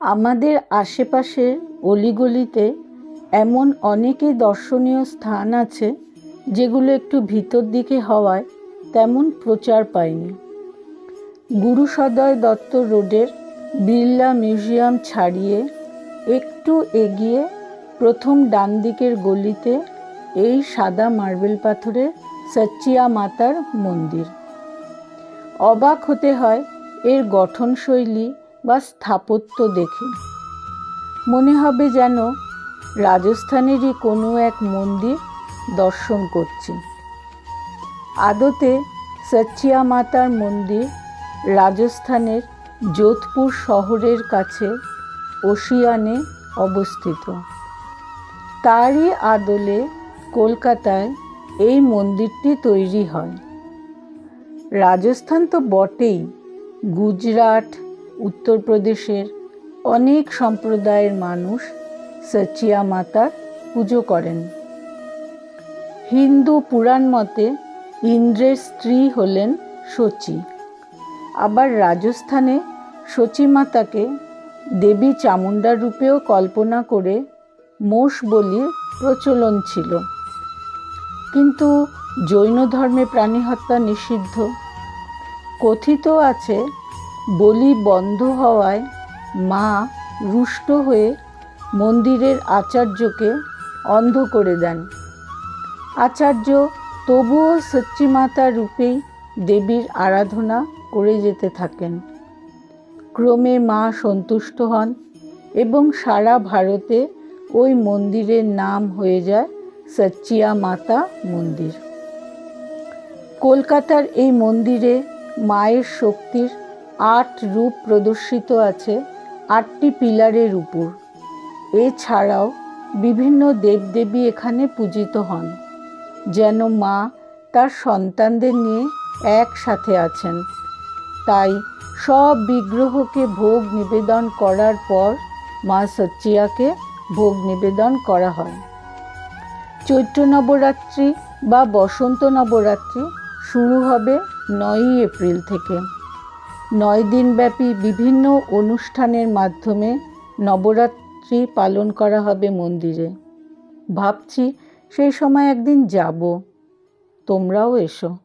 আমাদের আশেপাশের অলিগলিতে এমন অনেকই দর্শনীয় স্থান আছে যেগুলো একটু ভিতর দিকে হওয়ায় তেমন প্রচার পায়নি। গুরু সদয় দত্ত রোডের বিড়লা মিউজিয়াম ছাড়িয়ে একটু এগিয়ে প্রথম ডান দিকের গলিতে এই সাদা মার্বেল পাথরের সচ্চিয়া মাতার মন্দির। অবাক হতে হয় এর গঠনশৈলী বা স্থাপত্য দেখে। মনে হবে যেন রাজস্থানেরই কোনো এক মন্দির দর্শন করছি। আদতে সচ্চিয়া মাতার মন্দির রাজস্থানের যোধপুর শহরের কাছে ওশিয়ানে অবস্থিত। তারই আদলে কলকাতায় এই মন্দিরটি তৈরি হয়। রাজস্থান তো বটেই। গুজরাট উত্তরপ্রদেশের অনেক সম্প্রদায়ের মানুষ সচিয়া মাতার পুজো করেন। হিন্দু পুরাণ মতে ইন্দ্রের স্ত্রী হলেন শচী। আবার রাজস্থানে শচী মাতাকে দেবী চামুণ্ডার রূপেও কল্পনা করে মোষ বলির প্রচলন ছিল। কিন্তু জৈন ধর্মে প্রাণী হত্যা নিষিদ্ধ। কথিত আছে বলি বন্ধ হওয়ায় মা রুষ্ট হয়ে মন্দিরের আচার্যকে অন্ধ করে দেন। আচার্য তবুও সচ্চিমাতা রূপেই দেবীর আরাধনা করে যেতে থাকেন। ক্রমে মা সন্তুষ্ট হন এবং সারা ভারতে ওই মন্দিরের নাম হয়ে যায় সচ্চিয়া মাতা মন্দির। কলকাতার এই মন্দিরে মায়ের শক্তির আট রূপ প্রদর্শিত আছে আটটি পিলারের উপর। এছাড়াও বিভিন্ন দেবদেবী এখানে পূজিত হন, যেন মা তার সন্তানদের নিয়ে একসাথে আছেন। তাই সব বিগ্রহকে ভোগ নিবেদন করার পর মা সচ্চিয়াকে ভোগ নিবেদন করা হয়। চৈত্র নবরাত্রি বা বসন্ত নবরাত্রি শুরু হবে নয়ই এপ্রিল থেকে। নয় দিনব্যাপী বিভিন্ন অনুষ্ঠানের মাধ্যমে নবরাত্রি পালন করা হবে মন্দিরে। ভাবছি সেই সময় একদিন যাব। তোমরাও এসো।